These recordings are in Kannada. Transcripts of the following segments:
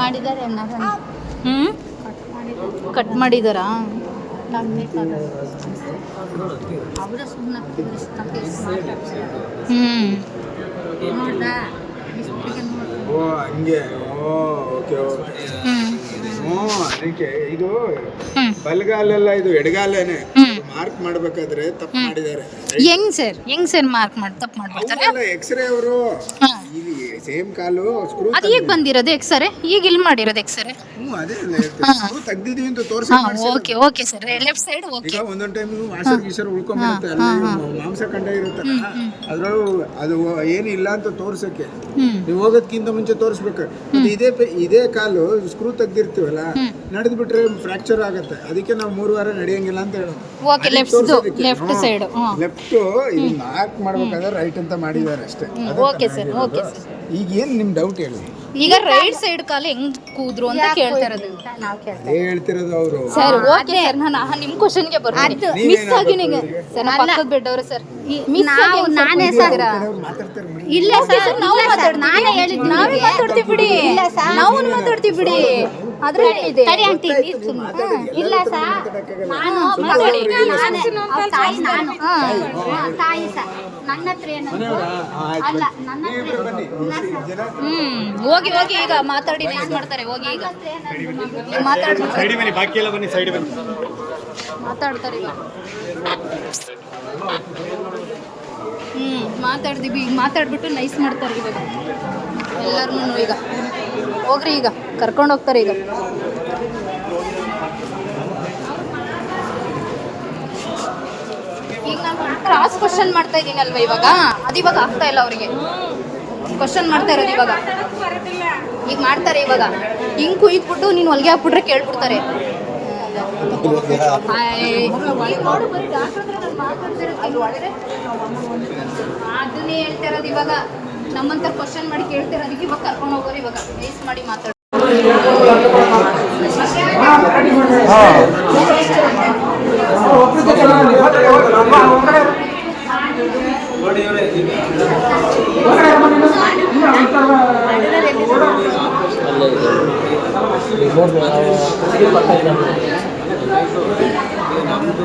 ಮಾಡಿದ್ದಾರೆ ಹ್ಞೂ ಕಟ್ ಮಾಡಿದಾರಾ ನಮಗೆ ಅವರೇ ಸುಮ್ಮನೆ ಹ್ಞೂ ಹಂಗೆ. Oh okay okay. ಹ್ಞೂ ಅದಕ್ಕೆ ಇದು ಹ್ಮ್. ಬಲಗಾಲೆಲ್ಲ ಇದು ಎಡಗಾಲೇನೆ. ಹ್ಮ್. ಮಾರ್ಕ್ ಮಾಡ್ಬೇಕಾದ್ರೆ ತಪ್ಪು ಮಾಡಿದ್ದಾರೆ. ಹೆಂಗ್ ಸರ್? ಹೆಂಗ್ ಸರ್ ಮಾರ್ಕ್ ಮಾಡಿ ತಪ್ಪು ಮಾಡ್ಬಿಡ್ತಾರೆ? ಎಕ್ಸ್ರೇ ಅವರು. ಇಲ್ಲಿ ಸೇಮ್ ಕಾಲು ಸ್ಕ್ರೂ ಅದು ಈಗ ಬಂದಿರೋದು ಎಕ್ಸ್ರೇ ಈಗ ಇಲ್ಲಿ ಮಾಡಿರೋದು ಎಕ್ಸ್ರೇ ಹ್ಞೂ ಅದೇ. ಸ್ಕ್ರೂ ತೆಗ್ದಿದೀವಿ ಅಂತ ತೋರಿಸಿ okay okay sir. Left side okay. ಈಗ ಒಂದೊಂದು ಟೈಮ್ ವಾಷರ್ ಗೀಸರ್ ಉಳ್ಕೊಂಡ್ಬಿಡುತ್ತೆ ಮಾಂಸ ಕಂಡ ಇರುತ್ತಲ್ಲ ಅದ್ರೊಳಗೆ ಅದು ಏನು ಇಲ್ಲ ಅಂತ ತೋರ್ಸಕ್ಕೆ. ನೀವು ಹೋಗೋದ್ಕಿಂತ ಮುಂಚೆ ತೋರಿಸ್ಬೇಕು. ಇದೇ ಇದೇ ಕಾಲು ಸ್ಕ್ರೂ ತೆಗ್ದಿರ್ತೀವಲ್ಲ ನಡೆದ್ಬಿಟ್ರೆ ಫ್ರಾಕ್ಚರ್ ಆಗುತ್ತೆ. ಅದಕ್ಕೆ ನಾವು ಮೂರು ವಾರ ನಡೆಯಂಗಿಲ್ಲ ಅಂತ ಹೇಳೋದು. Okay left left side left ಇದು ಮಾರ್ಕ್ ಮಾಡ್ಬೇಕಾದ್ರೆ ರೈಟ್ ಅಂತ ಮಾಡಿದ್ದಾರೆ ಅಷ್ಟೇ. ಓಕೆ ಸರ್ ಓಕೆ ಸರ್ ಈಗ ಏನು ನಿಮ್ಮ ಡೌಟ್ ಹೇಳಿ? ಈಗ ರೈಟ್ ಸೈಡ್ ಕಾಲು ಹೆಂಗ್ ಕೂದ್ರು ಅಂತ ಕೇಳ್ತಾ ಇರೋದು. ಹೇಳ್ತಿರೋದು ಅವರು. ಸರ್ ಓಕೆ ಸರ್ ನಾನು ನಿಮ್ಮ ಕ್ವಶನ್ಗೆ ಬರ್ತೀನಿ. ಮಿಸ್ ಆಗಿ ನಿಮಗೆ ಸರ್ ನಾನು ಪಕ್ಕದ ಬೆಡ್ ಅವರು ಸರ್ ಮಿಸ್ ನಾವು ನಾನೇ ಸರ್ ಇಲ್ಲ ಸರ್ ನಾವು ಮಾತಾಡ್ ನಾನು ಹೇಳಿದ್ದು ನಾವೇ. ಮಾತಾಡ್ತೀವಿ ಬಿಡಿ. ಇಲ್ಲ ಸರ್ ನಾವು ಮಾತಾಡ್ತೀವಿ ಬಿಡಿ. ತಡಿ ಆಂಟಿ ನೀವ್ ಸುಮ್ನೆ. ಇಲ್ಲ ಸರ್. ನಾನು ತಾಯಿ ನಾನು. ಹಾ, ತಾಯಿ ಸರ್. ನನ್ನ ಹತ್ರ ಏನು ಅಲ್ಲ ನನ್ನ ಹತ್ರ ಹ್ಮ್. ಹೋಗಿ ಹೋಗಿ ಈಗ ಮಾತಾಡಿ ನೈಸ್ ಮಾಡ್ತಾರೆ ಹೋಗಿ ಈಗ. ಮಾತಾಡಿ ಮಾತಾಡ್ತಾರೆ ಸೈಡಿ ಬನ್ನಿ ಬಾಕಿ ಎಲ್ಲ ಬನ್ನಿ ಸೈಡ್ ಬನ್ನಿ. ಮಾತಾಡ್ತಾರೆ ಈಗ. ಹ್ಮ್ ಮಾತಾಡ್ದಿವಿ. ಈಗ ಮಾತಾಡ್ಬಿಟ್ಟು ನೈಸ್ ಮಾಡ್ತಾರೆ ಇವಾಗ. ಎಲ್ಲರೂ ಈಗ. ಹೋಗ್ರಿ ಈಗ. ಕರ್ಕೊಂಡು ಹೋಗ್ತಾರೆ ಈಗ. ನಾನು ಕ್ರಾಸ್ ಕ್ವಶನ್ ಮಾಡ್ತಾ ಇದ್ದೀನಲ್ವ ಇವಾಗ? ಅದು ಇವಾಗ ಆಗ್ತಾ ಇಲ್ಲ ಅವರಿಗೆ. ಕ್ವಶನ್ ಮಾಡ್ತಾ ಇರೋದು ಇವಾಗ. ಈಗ ಮಾಡ್ತಾರೆ ಇವಾಗ. ಹಿಂಗ್ ಕುಯ್ದ್ಬಿಟ್ಟು ನೀನು ಹೊಲಿಗೆ ಹಾಕ್ಬಿಟ್ರೆ ಕೇಳ್ಬಿಡ್ತಾರೆ. ಅದನ್ನೇ ಹೇಳ್ತಾ ಇರೋದು ಇವಾಗ. ನಮ್ಮಂತ ಕ್ವಶನ್ ಮಾಡಿ ಕೇಳ್ತಾ ಇರೋದಕ್ಕೆ ಇವಾಗ ಕರ್ಕೊಂಡು ಹೋಗೋರು ಇವಾಗ. ಬೇಸ್ ಮಾಡಿ ನಮ್ಮದು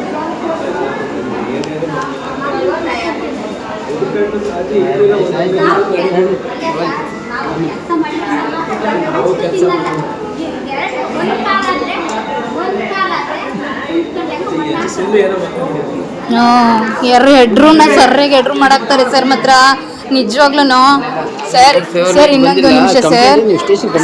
ಯಾರು ಹೆಡ್ರೂನ ಸರ್ರಿಗೆ ಹೆಡ್ರು ಮಾಡಾಕ್ತಾರೆ ಸರ್ ಮಾತ್ರ. ನಿಜವಾಗ್ಲೂ ಸರ್ ಸರ್ ಇನ್ನೊಂದು ನಿಮಿಷ ಸರ್.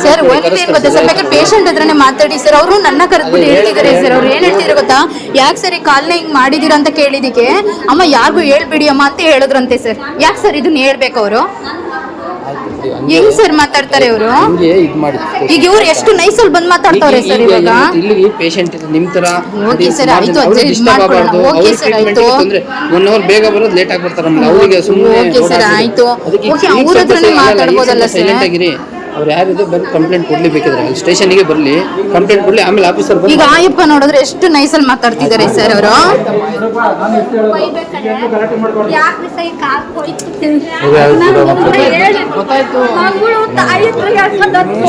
ಸರ್ ಒಂದೇನು ಗೊತ್ತಾ ಸರ್. ಬೇಕಾದ್ರೆ ಪೇಷಂಟ್ ಹತ್ರನೇ ಮಾತಾಡಿ ಸರ್? ಅವರು ನನ್ನ ಕರೆದ್ಬಿಟ್ಟು ಹೇಳ್ತಿದ್ದಾರೆ ಸರ್. ಅವ್ರು ಏನು ಹೇಳ್ತಿದ್ರು ಗೊತ್ತಾ? ಯಾಕೆ ಸರ್ ಈ ಕಾಲ್ನ ಹಿಂಗೆ ಮಾಡಿದೀರಾ ಅಂತ ಕೇಳಿದಕ್ಕೆ? ಅಮ್ಮ ಯಾರಿಗೂ ಹೇಳ್ಬಿಡಿ ಅಮ್ಮ ಅಂತ ಹೇಳಿದ್ರಂತೆ ಸರ್. ಯಾಕೆ ಸರ್ ಇದನ್ನ ಹೇಳ್ಬೇಕು ಅವರು? ಹೆಂಗ್ ಸರ್ ಮಾತಾಡ್ತಾರೆ ಇವರು ಹಂಗೆ ಇದು ಮಾಡಿ ಈಗ ಇವ್ರು ಎಷ್ಟು ನೈಸಲ್ಲಿ ಬಂದು ಮಾತಾಡ್ತಾವ್ರೆ ಸರ್ ಇವಾಗ ಇಲ್ಲಿ ಪೇಷಂಟ್ ನಿಮ್ ತರ ಓಕೆ ಸರ್ ಆಯ್ತು, ಅಜ್ಜ, ಇದ್ ಮಾಡ್ಕೊಳ್ಳೋಣ. ಓಕೆ ಸರ್ ಆಯ್ತು. ಒನ್ ಅವರ್ ಬೇಗ ಬರೋದು ಲೇಟ್ ಆಗಿ ಬರ್ತಾರೆ ಅವರಿಗೆ ಸುಮ್ಮನೆ ಓಕೆ sir, ಆಯ್ತು. ಓಕೆ ಅವ್ರ ಹತ್ರನೇ ಮಾತಾಡ್ಬೋದಲ್ಲ ಸರ್ ಸೈಲೆಂಟ್ ಆಗಿರಿ ಅವ್ರು ಯಾರಿದ್ರು ಬಂದು ಕಂಪ್ಲೇಂಟ್ ಕೊಡ್ಲಿ ಬೇಕಿದ್ರೆ. ಅಲ್ಲಿ ಸ್ಟೇಷನ್ಗೆ ಬರಲಿ. ಕಂಪ್ಲೇಂಟ್ ಕೊಡ್ಲಿ, ಆಮೇಲೆ ಆಫೀಸರ್ ಈಗ ಆಯಪ್ಪ ನೋಡಿದ್ರೆ ಎಷ್ಟು ನೈಸಲ್ಲಿ ಮಾತಾಡ್ತಿದ್ದಾರೆ ಸರ್ ಅವರು.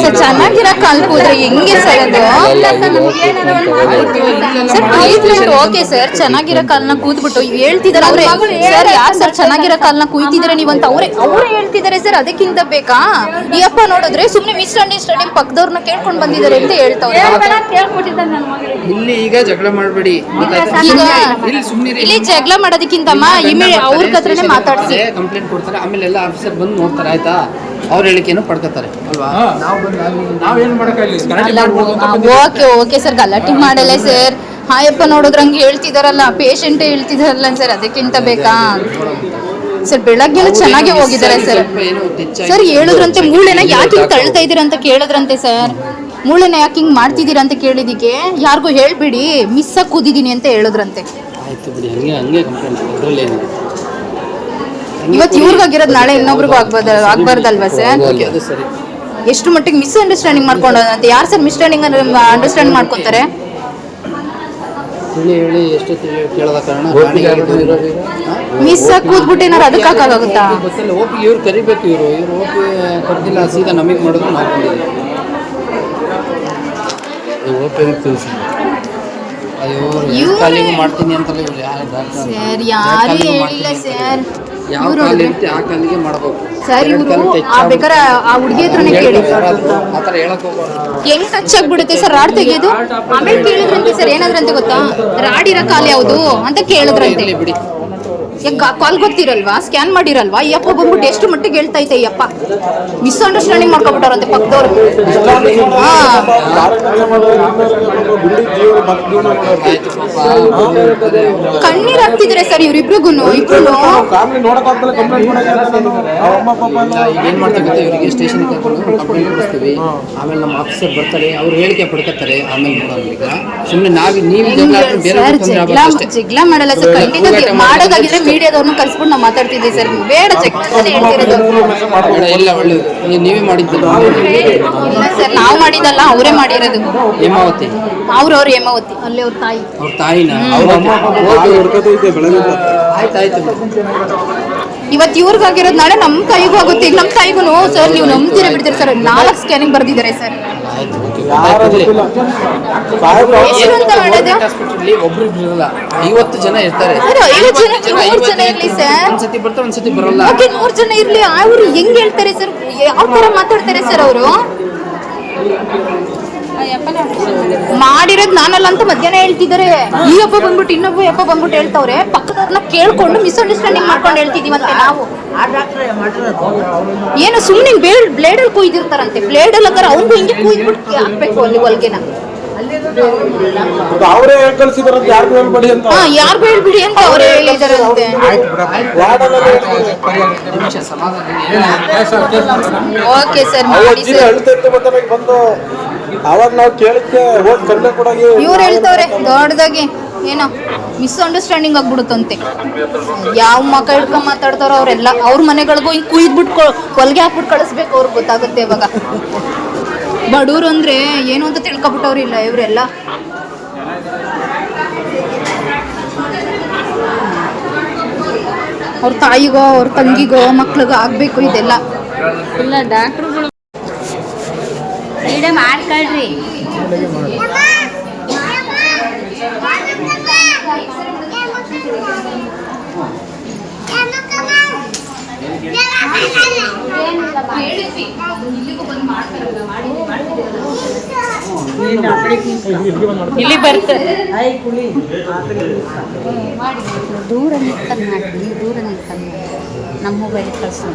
ಸರ್ ಚೆನ್ನಾಗಿರೋ ಕಾಲ್ ಕೂದ್ರೆ ಹೆಂಗೆ ಸರ್ ಅದು? ಸರ್ ಟ್ರೀಟ್ಮೆಂಟ್ ಓಕೆ ಸರ್ ಚೆನ್ನಾಗಿರೋ ಕಾಲ್ನ ಕೂತ್ಬಿಟ್ಟು ಹೇಳ್ತಿದಾರೆ ಅವ್ರೆ. ಸರ್ ಯಾರು ಸರ್ ಚೆನ್ನಾಗಿರೋ ಕಾಲ್ನ ಕುಯ್ತಿದ್ರೆ ನೀವು ಅಂತ ಅವ್ರೆ, ಅವ್ರೇ ಹೇಳ್ತಿದ್ದಾರೆ ಸರ್ ಅದಕ್ಕಿಂತ ಬೇಕಾ? ಈ ಅಪ್ಪ ನೋಡಿದ್ರೆ ಸುಮ್ಮನೆ ಮಿಸ್ ಅಂಡರ್ಸ್ಟ್ಯಾಂಡಿಂಗ್ ಪಕ್ಕದವ್ರನ್ನ ಕೇಳ್ಕೊಂಡು ಬಂದಿದ್ದಾರೆ ಅಂತ ಮಗಳಿಗೆ ಇಲ್ಲಿ ಈಗ ಜಗಳ ಮಾಡಬೇಡಿ. ಇಲ್ಲಿ ಸುಮ್ಮನೆ ಇಲ್ಲಿ ಜಗಳ ಮಾಡೋದಕ್ಕಿಂತಮ್ಮ ಇಮಿಡಿಯೇಟ್ ಅವ್ರ ಹತ್ರನೇ ಮಾತಾಡ್ಸಿ. ಕಂಪ್ಲೇಂಟ್ ಕೊಡ್ತಾರೆ. ಆಮೇಲೆ ಎಲ್ಲ ಆಫೀಸರ್ ಬಂದು ನೋಡ್ತಾರೆ ಆಯ್ತಾ? ಅವ್ರ ಹೇಳಿಕೆಯನ್ನು ಪಡ್ಕೋತಾರೆ ಅಲ್ವಾ? ನಾವು ಓಕೆ ಓಕೆ ಸರ್. ಗಲಾಟೆ ಮಾಡಲ್ಲ ಸರ್. ಹಾಯಪ್ಪ ನೋಡಿದ್ರೆ ಹಂಗೆ ಹೇಳ್ತಿದಾರಲ್ಲ ಪೇಷಂಟೇ ಹೇಳ್ತಿದಾರಲ್ಲ ಸರ್. ಅದಕ್ಕಿಂತ ಬೇಕಾ? ಸರ್ ಬೆಳಗ್ಗೆಲ್ಲ ಚೆನ್ನಾಗಿ ಹೋಗಿದ್ದಾರೆ ಸರ್ ಸರ್. ಹೇಳಿದ್ರಂತೆ ಮೂಳೆನ ಯಾಕೆ ಹಿಂಗ್. ತಳ್ತಾ ಇದೀರ ಅಂತ ಕೇಳಿದ್ರಂತೆ ಸರ್? ಮೂಳೆನ ಯಾಕೆ ಹಿಂಗ್ ಮಾಡ್ತಿದ್ದೀರಾ ಅಂತ ಕೇಳಿದಿಕ್ಕೆ ಯಾರಿಗೂ ಹೇಳ್ಬಿಡಿ ಮಿಸ್ ಆಗಿ ಕೂದಿದ್ದೀನಿ ಅಂತ ಹೇಳಿದ್ರಂತೆ. ಆಯ್ತು ಬಿಡಿ ಹಂಗೆ ಹಂಗೆ ಕಂಪ್ಲೇಂಟ್ ಅದ್ರಲ್ಲಿ ಏನು ಇವತ್ತು ಇವ್ರಿಗಾಗಿರೋದು ನಾಳೆ ಇನ್ನೊಬ್ರಿಗೂ ಆಗ್ಬಾರ್ದ ಆಗ್ಬಾರ್ದಲ್ವಾ ಸರ್ ಓಕೆ ಅದು ಸರಿ. ಎಷ್ಟು ಮಟ್ಟಿಗೆ ಮಿಸ್ ಅಂಡರ್ಸ್ಟ್ಯಾಂಡಿಂಗ್ ಮಾಡ್ಕೊಂಡಂತೆ ಯಾರು ಸರ್ ಮಿಸ್ಟ್ಯಾಂಡಿಂಗ್ ಅಂಡರ್ಸ್ಟ್ಯಾಂಡ್ ಮಾಡ್ಕೊಂತಾರೆ? ಹೇಳಿ ಹೇಳಿ ಎಷ್ಟು ಕೇಳದ ಕಾರಣ ಮಿಸ್ ಆಗಿ ಕೂದ್ಬಿಟ್ಟು ಏನಾರು ಅದಕ್ಕಾಗುತ್ತಾ ಗೊತ್ತಿಲ್ಲ ಓಪಿ ಇವ್ರು ಕರಿಬೇಕು ಇವರು. ಇವ್ರು ಓಪಿ ಕರೆದಿಲ್ಲ ಸೀದಾ ನಮಗೆ ಮಾಡಿದ್ರು ನಾವು ಬಂದಿದ್ದೀವಿ ಓಪಿ ತಿಳಿಸಿ ಅಯ್ಯೋ ಕಾಲಿಗೂ ಮಾಡ್ತೀನಿ ಅಂತಲ್ಲ ಇವ್ರು ಯಾರು ಡಾಕ್ಟರ್ ಸರ್ ಯಾರು ಹೇಳಿಲ್ಲ ಸರ್. ಯಾವ ಇವ್ರು ಕಾಲು ಇರುತ್ತೆ ಆ ಕಾಲಿಗೆ ಮಾಡಬೇಕು ಸರ್ ಎರಡು ಇವರು ಆ ಬೇಕಾರೆ ಆ ಹುಡುಗಿ ಹತ್ರನೇ ಕೇಳಿ ಸರ್. ಯಾರಾದ್ರೂ. ಆ ಥರ ಹೇಳಕ್ ಹೋಗ್ಬಾರ್ದು. ಹೆಂಗ್ ಟಚ್ ಆಗ್ಬಿಡುತ್ತೆ ಸರ್ ರಾಡ್ ತೆಗೆಯೋದು? ಆಮೇಲೆ ಕೇಳಿದ್ರಂತೆ ಸರ್ ಏನಾದ್ರಂತೆ ಗೊತ್ತಾ? ರಾಡ್ ಇರೋ ಕಾಲ ಯಾವುದು? ಅಂತ ಕೇಳಿದ್ರಂತೆ. ಇರ್ಲಿ ಬಿಡಿ. ಕಾಲ್ ಗೊತ್ತಿರಲ್ವಾ? ಸ್ಕ್ಯಾನ್ ಮಾಡಿರಲ್ವಾ? ಈ ಅಪ್ಪ ಬಂದ್ಬಿಟ್ಟು ಎಷ್ಟು ಮಟ್ಟಿಗೆ ಹೇಳ್ತಾ ಐತೆ ಈ ಅಪ್ಪ? ಮಿಸ್ ಅಂಡರ್ಸ್ಟ್ಯಾಂಡಿಂಗ್ ಮಾಡ್ಕೊಬಿಟ್ಟಾರಂತೆ ಪಕ್ಕದವ್ರು. ಕಣ್ಣೀರ್ ಹಾಕ್ತಿದ್ರೆ ಸರ್ ಇವ್ರಿಬ್ರಿಗೂ ಇಬ್ರು ಏನ್ ಮಾಡ್ತೀವಿ ಗೊತ್ತಾ? ಇವರಿಗೆ ಸ್ಟೇಷನ್ ಕಂಪ್ಲೇಂಟ್ ಕೊಡಿಸ್ತೀವಿ ಆಮೇಲೆ ನಮ್ಮ ಆಫೀಸರ್ ಬರ್ತಾರೆ ಅವ್ರು ಹೇಳಿಕೆ ಪಡ್ಕೊತಾರೆ ಆಮೇಲೆ ನೋಡೋಣ ಈಗ. ಸುಮ್ಮನೆ ನಾವಿ ನೀವು ಜಗಳ ಮಾಡಲ್ಲ ಸರ್. ಖಂಡಿತ ಮಾಡೋದಾಗಿದ್ರೆ ಮೀಡಿಯಾದವ್ರನ್ನ ಕಲ್ಸ್ಬಿಟ್ಟು ನಾವು ಮಾತಾಡ್ತಿದ್ದೀವಿ ಸರ್. ಬೇಡ ಚೆಕ್ ಹೇಳ್ತಿರೋದು ಒಳ್ಳೇದು. ನೀವೇ ಮಾಡಿದ್ದು. ಇಲ್ಲ ಸರ್ ನಾವು ಮಾಡಿದಲ್ಲ ಅವರೇ ಮಾಡಿರೋದು. ಹೇಮಾವತಿ. ಅವ್ರ ಹೇಮಾವತಿ. ಅಲ್ಲೇ ಅವ್ರ ತಾಯಿ. ಅವ್ರ ತಾಯಿನ? ಇವತ್ ಆಯ್ತು ಆಯ್ತು. ಇವತ್ತು ಇವ್ರಿಗಾಗಿರೋದು ನಾಳೆ ನಮ್ಮ ತಾಯಿಗೂ ಆಗುತ್ತೆ. ಈಗ ನಮ್ಮ ತಾಯಿಗೂ ಸರ್ ನೀವು ನಂಬ್ತೀರ ಬಿಡ್ತೀರ ಸರ್. ನಾಲ್ಕು ಸ್ಕ್ಯಾನಿಂಗ್ ಬರ್ದಿದ್ದಾರೆ ಸರ್. ಇರಲ್ಲ ಐವತ್ತು ಜನ ಇರ್ತಾರೆ. ಒಂದ್ಸತಿ ಬರ್ತಾರೆ ಒಂದ್ಸತಿ ಬರಲ್ಲ. ನೂರು ಜನ ಇರ್ಲಿ. ಅವ್ರು ಹೆಂಗ್ ಹೇಳ್ತಾರೆ ಸರ್? ಯಾವ ತರ ಮಾತಾಡ್ತಾರೆ ಸರ್ ಅವರು? ಮಾಡಿರೋದು ನಾನಲ್ಲ ಅಂತ ಮಧ್ಯಾಹ್ನ ಹೇಳ್ತಿದ್ದಾರೆ. ಈ ಹಬ್ಬ ಬಂದ್ಬಿಟ್ಟು ಇನ್ನೊಬ್ಬ ಹಬ್ಬ ಬಂದ್ಬಿಟ್ಟು ಹೇಳ್ತಾವ್ರೆ. ಪಕ್ಕದವ್ರನ್ನ ಕೇಳ್ಕೊಂಡು ಮಿಸ್ಅಂಡರ್ಸ್ಟ್ಯಾಂಡಿಂಗ್ ಮಾಡ್ಕೊಂಡು ಹೇಳ್ತಿದೀವಂತೆ ನಾವು. ಏನು ಸುಮ್ಮನೆ ಬ್ಲೇಡ್ ಬ್ಲೇಡಲ್ಲಿ ಕುಯ್ದಿರ್ತಾರಂತೆ. ಬ್ಲೇಡಲ್ಲಿ ಹಂಗಾರೆ ಅವ್ನಿಗೂ ಹಿಂಗೆ ಕುಯ್ದ್ಬಿಟ್ಟು ಹಾಕ್ಬೇಕು ಅಲ್ಲಿ ಹೊಲ್ಗೆನ ಅವರೇ ಹೇಳ್ ಯಾರು ಯಾರಿಗೂ ಹೇಳ್ಬೇಡಿ ಅಂತ. ಹಾ ಯಾರು ಹೇಳ್ಬಿಡಿ ಅಂತ ಅವರೇ ಹೇಳಿದಾರಂತೆ. ಓಕೆ ಸರ್ ಮಾಡಿ ಸರ್. ಅಳ್ತಾ ಇತ್ತು ಮತ್ತೆ ನನಗೆ ಬಂದು ಅವಾಗ ನಾವು ಕೇಳಿದ್ಕೆ ಹೋಗಿ ಕಂಪ್ಲೇಂಟ್ ಕೂಡ ಇವ್ರು ಹೇಳ್ತವ್ರೆ ದೊಡ್ಡದಾಗಿ ಏನೋ ಮಿಸ್ಅಂಡರ್ಸ್ಟ್ಯಾಂಡಿಂಗ್ ಆಗ್ಬಿಡುತ್ತಂತೆ. ಯಾವ ಮಕ್ಕ ಹಿಡ್ಕೊಂಡ್ ಮಾತಾಡ್ತಾರೋ ಅವರೆಲ್ಲ ಅವ್ರ ಮನೆಗಳಿಗೂ ಹಿಂಗ್ ಕುಯ್ದ್ಬಿಟ್ಟು ಹೊಲಿಗೆ ಹಾಕ್ಬಿಟ್ಟು ಕಳಿಸ್ಬೇಕು ಅವ್ರಿಗೆ ಗೊತ್ತಾಗುತ್ತೆ ಇವಾಗ. ಬಡವ್ರು ಅಂದ್ರೆ ಏನು ಅಂತ ತಿಳ್ಕೊಬಿಟ್ಟವ್ರಿಲ್ಲ ಇವರೆಲ್ಲ. ಅವ್ರ ತಾಯಿಗೋ ಅವ್ರ ತಂಗಿಗೋ ಮಕ್ಳಿಗೋ ಆಗ್ಬೇಕು ಇದೆಲ್ಲ. ಇಲ್ಲ ಡಾಕ್ಟ್ರುಗಳು ಮಾಡ್ಕೊಳ್ರಿ. ಇಲ್ಲಿ ಬರ್ತಾರೆ ದೂರ ನಿಂತ್ಕೊಂಡು ಮಾಡಿ ನೀವು ದೂರ ಮಾಡಿ ನಮ್ಮ ಮೊಬೈಲ್ ಕಳ್ಸೋಣ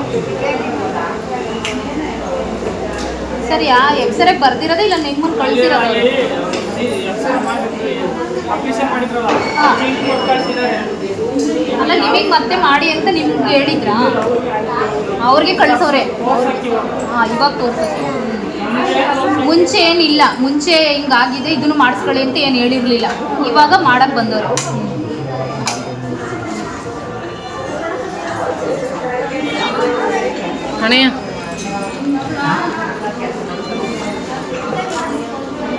ಸರಿ ಯಾ ಎಕ್ಸ್ರೇ ಬರ್ದಿರೋದೇ ಇಲ್ಲ ನಿಮ್ಮನ್ನು ಕಳ್ಸಿರೋದು. ಅಲ್ಲ ನಿಮಗೆ ಮತ್ತೆ ಮಾಡಿ ಅಂತ ನಿಮ್ಗೆ ಹೇಳಿದ್ರಾ? ಅವ್ರಿಗೆ ಕಳ್ಸೋರೆ. ಹಾಂ ಇವಾಗ ತೋರಿಸಿ ಮುಂಚೆ ಏನಿಲ್ಲ ಮುಂಚೆ ಹಿಂಗಾಗಿದೆ ಇದನ್ನು ಮಾಡಿಸ್ಕೊಳ್ಳಿ ಅಂತ ಏನು ಹೇಳಿರ್ಲಿಲ್ಲ. ಇವಾಗ ಮಾಡಕ್ ಬಂದವರು. ಅಣ್ಣಯ್ಯ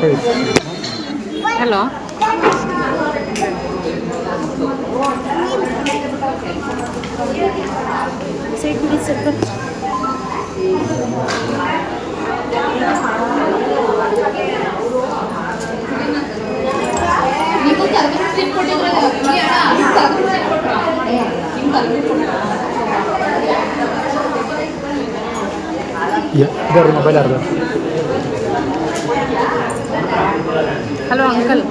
ಹಲೋ ನೀವು ಮೊಬೈಲ್ ಯಾರ್ದು ಹಲೋ ಅಂಕಲ್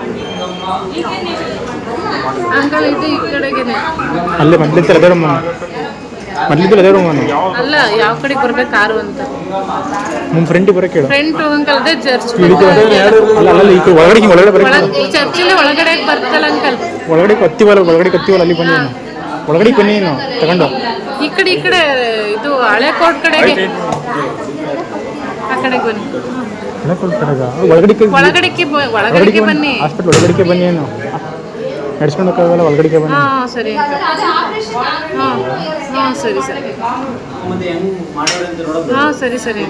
ಅಂಕಲ್ ಇದು ಈ ಕಡೆಗೇನೆ. ಅಲ್ಲೇ ಮೊದ್ಲಿಂದ ಅದೇ ರೂಮ್ ಮೊದ್ಲಿಂದ ಅದೇ ರೂಮ್ ಅಲ್ಲ ಯಾವ ಕಡೆ ಬರ್ಬೇಕು ಕಾರು ಅಂತ. ನಿಮ್ಮ ಫ್ರೆಂಡ್ ಬರೋಕೆ ಹೇಳು. ಫ್ರೆಂಡ್ ಅಂಕಲ್ ಅದೇ ಚರ್ಚ್ ಅಲ್ಲ ಅಲ್ಲ ಈ ಕಡೆ ಒಳಗಡೆ ಒಳಗಡೆ ಬರಕ್ಕೆ ಚರ್ಚ್ ಚರ್ಚಿನ ಒಳಗಡೆ ಬರ್ತಲ್ಲ ಅಂಕಲ್. ಒಳಗಡೆ ಕತ್ತಿವಲ್ಲ ಒಳಗಡೆ ಕತ್ತಿವಲ್ಲ ಅಲ್ಲಿ ಬನ್ನಿ ಒಳಗಡೆ ಬನ್ನಿ ನೀನು. ತಗೊಂಡು ಈ ಕಡೆ ಈ ಕಡೆ ಇದು ಹಳೆ ಕೋಟ್ ಕಡೆಗೆ. ಆ ಕಡೆಗೆ ಬನ್ನಿ. ಒಳಗಡೆ ಒಳಗಡೆಗೆ ಬನ್ನಿ. ಹಾಸ್ಪಿಟಲ್ ಒಳಗಡೆಗೆ ಬನ್ನಿ ಏನು ನಡ್ಸ್ಕೊಂಡು ಹೋಗೋಲ್ಲ ಒಳಗಡೆಗೆ ಬನ್ನಿ. ಹಾ ಸರಿ. ಹಾ ಹಾ ಸರಿ ಸರಿ. ಹಾ ಸರಿ ಸರಿ.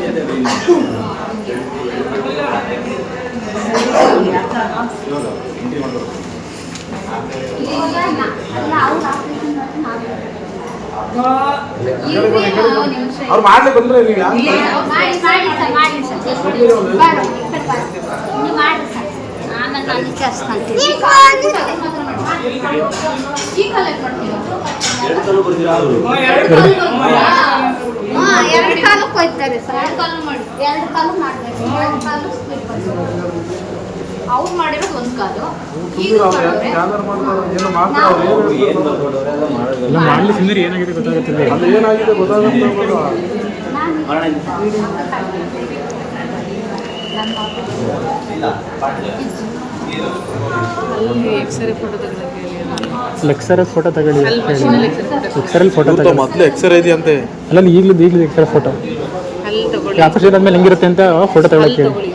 ಅವ್ರು ಮಾಡ್ಲಿಕ್ಕೆ ಬಂದ್ರೆ ನೀವು ಯಾರು? ಮಾಡಿ ಮಾಡಿ ಸರ್ ಮಾಡಿ ಸರ್. ಎರಡು ಕಾಲಕ್ಕೆ ಸರ್. ಎರಡು ಕಾಲು ಮಾಡಿ. ಎರಡು ಕಾಲು ಮಾಡಬೇಕು. ಎರಡು ಕಾಲು ಸ್ಪೀಡ್ ಅವ್ರು ಮಾಡಿರೋದು ಒಂದು ಕಾಲು ಯಾವ್ದಾರು ಮಾಡ್ತಾರೆ ಏನೋ ಮಾಡ್ತಾರೆ. ಏನು ಹೇಳ್ತಾರೆ? ಎಲ್ಲ ಮಾಡಲಿ ಸುಂದರಿ ಏನಾಗಿದೆ ಗೊತ್ತಾಗುತ್ತಿಲ್ಲ ಅದು ಏನಾಗಿದೆ. ಅಲ್ಲಿ ಎಕ್ಸ್ರೇ ಫೋಟೋ ತಗೊಳ್ಳಿ ಅಲ್ಲ. ಫೋಟೋ ತಗೊಳ್ಳಿ ಮೊದಲು ಎಕ್ಸರ್ ಲೆಕ್ಸರಲ್ಲಿ ತಗೊಳ್ಳಿ ಮೊದ್ಲು ಅಲ್ಲ ಈಗಲೂ ಈಗಲೂ ಎಕ್ಸರ್ ಫೋಟೋ ಅಲ್ಲಿ ತಗೊಳ್ಳಿ. ಆಪರೇಷನ್ ಆದ್ಮೇಲೆ ಹೆಂಗಿರುತ್ತೆ ಅಂತ ಫೋಟೋ ತಗೊಳಕ್ಕೆ ಹೇಳಿ. ತಗೊಳ್ಳಿ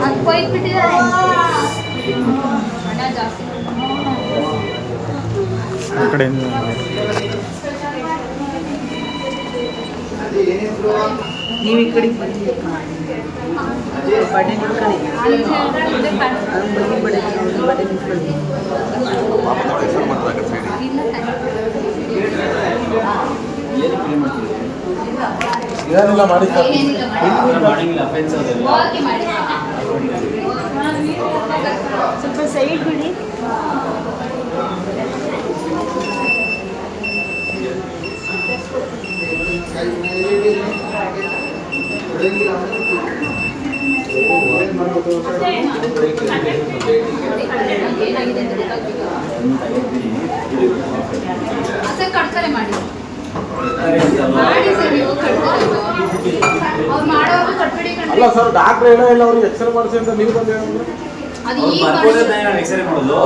ಅದು ಕೊಯ್ದ್ಬಿಟ್ಟಿದ್ದಾರೆ ಆ ಕಡೆಯಿಂದ ನೀವು ಈ ಕಡೆ. ಬನ್ನಿ ಬಡೆ ನಿಂತ್ಕೊಳ್ಳಿ ಬಡೆ ಬಡೆ ಬಡೆ ನಿಂತ್ಕೊಳ್ಳಿ ಏನಿಲ್ಲ ಮಾಡಿ. ಸರ್ ಸ್ವಲ್ಪ ಸೈಡ್ ಬಿಡಿ. ಸರ್ ಕಡ್ಕರೆ ಮಾಡಿ. ಮಾಡಿ ಸರ್ ನೀವು ಕಡ್ಕರೆ ಅವ್ರು ಮಾಡೋರು ಕಟ್ಬಿಡಿ ಅಲ್ಲ ಸರ್ ಡಾಕ್ಟ್ರ್ ಹೇಳೋ ಇಲ್ಲ ಅವ್ರಿಗೆ ಎಕ್ಸ್ರೇ ಮಾಡಿಸಿ ಅಂತ ನೀವು ಬಂದು ಹೇಳಿದ್ರೆ ಅದು ಈಗ ಮಾಡಿಸಿ- ಎಕ್ಸ್ರೇ ಮಾಡೋದು?